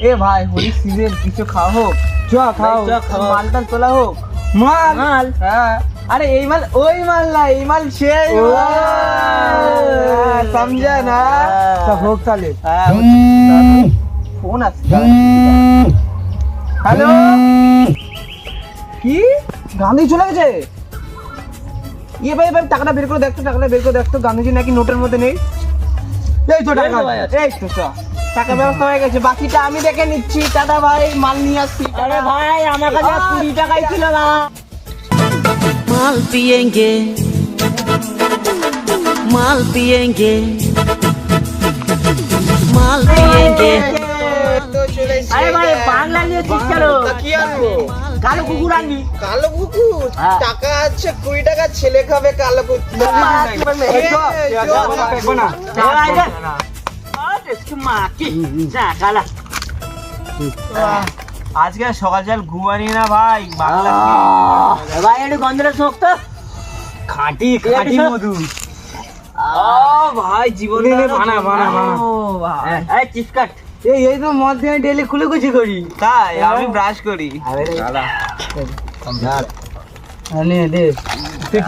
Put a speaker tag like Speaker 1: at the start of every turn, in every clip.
Speaker 1: এ ভাই হোলি সিজন কিছু খাওয়া হোক
Speaker 2: চ খাও
Speaker 1: মাল টাল তোলা হোক।
Speaker 2: মাল?
Speaker 1: মাল? হ্যাঁ। আরে এই মাল ওই মাল না এই মাল সেই
Speaker 2: ও।
Speaker 1: সমঝা না।
Speaker 2: তা হোক তাহলে।
Speaker 1: হ্যাঁ ফোন আসছে হ্যালো? কি? গান্ধী চলে গেছে? ইয়ে ভাই ভাই টাকাটা বের করে দেখতো টাকাটা বের করে দেখতো গান্ধীজি নাকি নোটের মধ্যে নেই।
Speaker 2: এই তো টাকা।
Speaker 1: এই তো চ। টাকা ব্যবস্থা হয়ে গেছে বাকিটা আমি দেখে নিচ্ছি। দাদা ভাই মাল নিয়ে আসছি।
Speaker 3: আরে ভাই আমার কাছে কুড়ি টাকাই ছিল না।
Speaker 4: মাল পিয়েঙ্গে মাল
Speaker 1: পিয়েঙ্গে মাল পিয়েঙ্গে
Speaker 3: আরে ভাই বাংলা নিয়ে
Speaker 1: চিৎকার কি আনব?
Speaker 3: কালো কুকুর আনবি।
Speaker 1: কালো কুকুর?
Speaker 3: হ্যাঁ।
Speaker 1: টাকা আছে কুড়ি টাকা ছেলে খাবে কালো কুকুর। আজকে সকাল সকাল ঘুমানি না ভাই বাংলা
Speaker 3: ভাই একটু গন্ধটা শোক তো।
Speaker 2: খাঁটি খাঁটি মধু।
Speaker 1: ভাই জীবন
Speaker 2: বানা, বানা, বানা।
Speaker 3: এই চিপকাট
Speaker 2: এই এই তো মদ দিয়ে ডেলি খুলে কুচি করি।
Speaker 1: তাই? আমি ব্রাশ করি।
Speaker 2: হ্যাঁ, নে দে। তুই।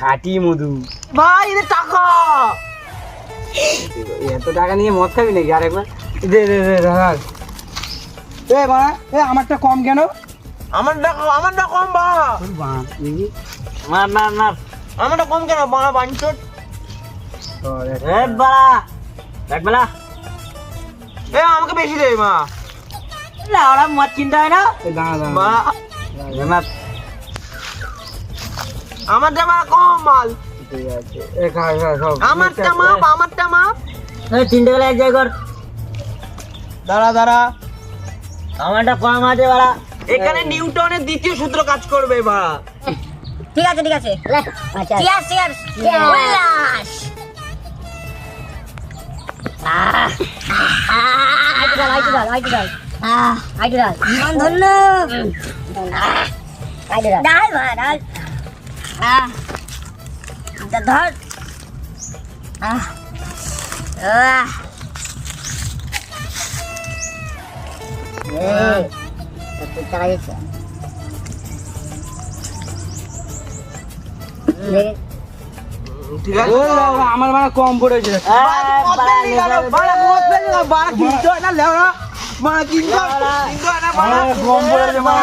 Speaker 2: খাঁটি মধু।
Speaker 1: ভাই টাকা।
Speaker 2: এত টাকা নিয়ে মদ খাবি নাকি আরেকবার? দে দে দে রাখ। এ বাড়া এ আমারটা কম কেন?
Speaker 1: আমারটা আমারটা কম বা।
Speaker 3: মার মার মার।
Speaker 1: আমারটা কম কেন বাঞ্চট
Speaker 3: বাড়া। বাড়া
Speaker 1: এ আমাকে বেশি দে মা।
Speaker 3: ওরা মদ কিনতে হয় না।
Speaker 1: মা।
Speaker 3: মার
Speaker 1: আমারটা মা কম মাল।
Speaker 2: ঠিক আছে। এ খা খা সব
Speaker 1: আমারটা মাপ আমারটা মাপ
Speaker 3: এই তিনটে বেলা এক কর।
Speaker 1: দাঁড়া দাঁড়া।
Speaker 3: আমারটা কম আছে বাড়া।
Speaker 1: এখানে নিউটনের দ্বিতীয় সূত্র কাজ করবে বা
Speaker 5: ঠিক আছে ঠিক আছে। উল্লাস আহ, আইটু ডাল, আইটু ডাল, আইটু ডাল। আহ, আইটু ডাল। জীবন ধন্য। আহ, আইটু ডাল। ডাল মা, ডাল। আহ, এটা ধর। আহ, আহ। এই, কত টাকা দিচ্ছে? দেখি।
Speaker 1: ঠিক
Speaker 2: ও বাবা, আমার মানে কম পড়েছে
Speaker 3: এই বাড়া, লেগা-
Speaker 2: আমার কম পড়েছে মা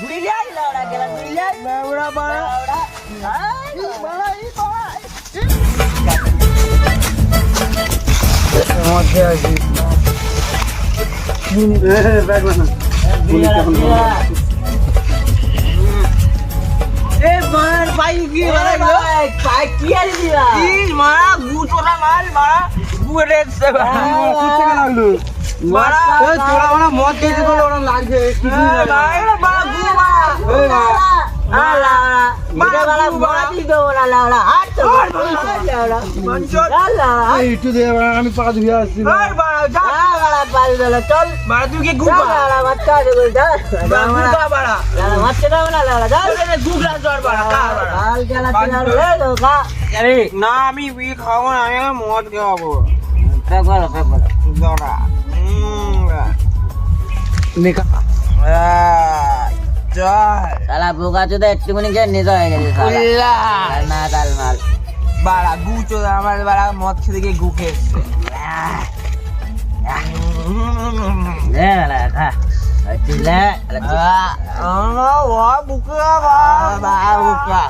Speaker 3: ঘুরে লিয়ে আই, লেওড়া, গেলা ঘুরে লিয়ে আই। লেওড়া।
Speaker 2: মধ্যে আমার বলে ওরা লাগছে একটু দে আমি পা ধুয়ে আসছি।
Speaker 3: বাড়া,
Speaker 1: তুই কি
Speaker 3: বাচ্চা আছে না,
Speaker 1: জ্বর
Speaker 3: কাল রে, আরে,
Speaker 1: আমি খাব না আমি মদ খাব।
Speaker 3: ফেক বলো, ফেক বলো।
Speaker 1: জড়া
Speaker 2: নিকা
Speaker 1: চল
Speaker 3: শালা বোকা চোদা একটুখানি খেয়ে নেশা হয়ে গেছে। না মাল।
Speaker 1: বাড়া গু চোদা আমার বাড়া মদ খেতে গিয়ে গু খেয়েছে
Speaker 3: লে বাড়া, খা। লে।
Speaker 1: আমার ও বুকে বাবা বুকা।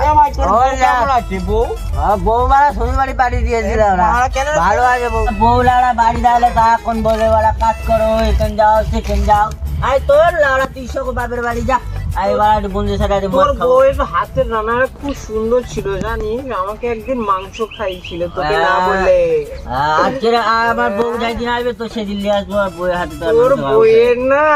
Speaker 1: এ ভাই তোর বউ কেমন আছে বউ?
Speaker 3: ও, বউ মারা শ্বশুর বাড়ি পাঠিয়ে দিয়েছিল ওরা।
Speaker 1: মারা কেন
Speaker 3: ভালো আছে বউ। বউ বাড়ি দাঁড়ালে সারাক্ষণ বলে ওরা কাজ করো এখানে যাও সেখানে যাও। আরে তোর লাউড়া তুই বাপের বাড়ি যা।
Speaker 1: তোর বউয়ের হাতের খুব সুন্দর ছিল জানিস? আমাকে একদিন মাংস খাইছিল তোকে না। বলে।
Speaker 3: আজকে আমার বউ আসবে তো সেদিন নিয়ে আসব আর বউয়ের হাতে
Speaker 1: তোর বউয়ের না।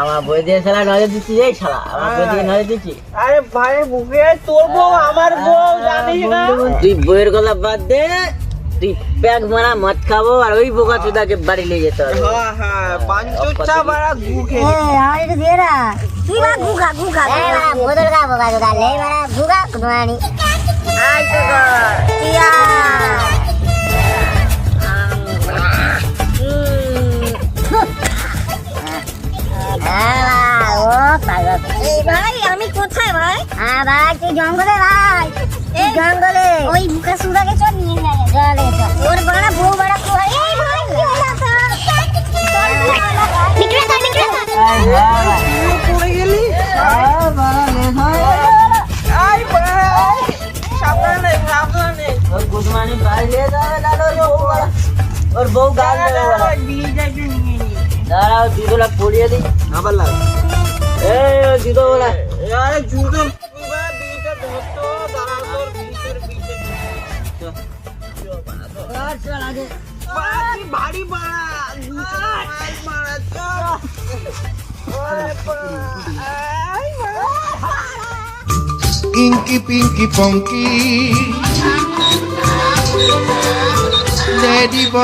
Speaker 3: আমার বই দিয়ে শালা নজর দিচ্ছি এই শালা। আমার বই দিয়ে নজর দিচ্ছি।
Speaker 1: আরে ভাই বুকে তোর বউ আমার বউ জানিস না?
Speaker 3: তুই বইয়ের কথা বাদ দে। তুই প্যাক মারা মদ খাব আর ওই বোকা চুদাকে বাড়ি নিয়ে যেতে হবে।
Speaker 1: হ্যাঁ হ্যাঁ পাঞ্চুচ্চা বাড়া গু খেয়ে
Speaker 5: আমার একটু দিয়ে না। তুই বাড়া গুগা, গুগা, গুগা। বোতল খা, বোকা, গুগা। লে বাড়া, গুগা, গুগানি। আই তো টিয়া। আমি। কোথায় ভাই? হ্যাঁ ভাই তুই জঙ্গলে ভাই। জঙ্গলে। ওই বুকা সুরাকে চল নিয়ে যায় জলে ওর বড় বউ বড় কোথায় এই ভাই কি হলো বিক্রেতা বিক্রেতা
Speaker 1: পড়ে গেলি
Speaker 3: আয় বাড়া নে হয়
Speaker 1: আই ভাই সাবধানে সাবধানে
Speaker 3: ওর গুদমানি বাইরে যাবে লালো ওর বউ বাড়া ওর বউ গাল দেবে বাড়া দাঁড়াও জুতোটা পরিয়ে দিই
Speaker 1: আবার লাগ
Speaker 3: এই ও জুতো বলা
Speaker 1: আরে জুতো এবার বিটা ধরতো দাঁড়া তোর বিটের বিটে বাড়ি বাড়ি বাড়া দুটো আই মারা চল ওরে বাড়া আই মারা
Speaker 6: Inky Pinky Punky Daddy Boy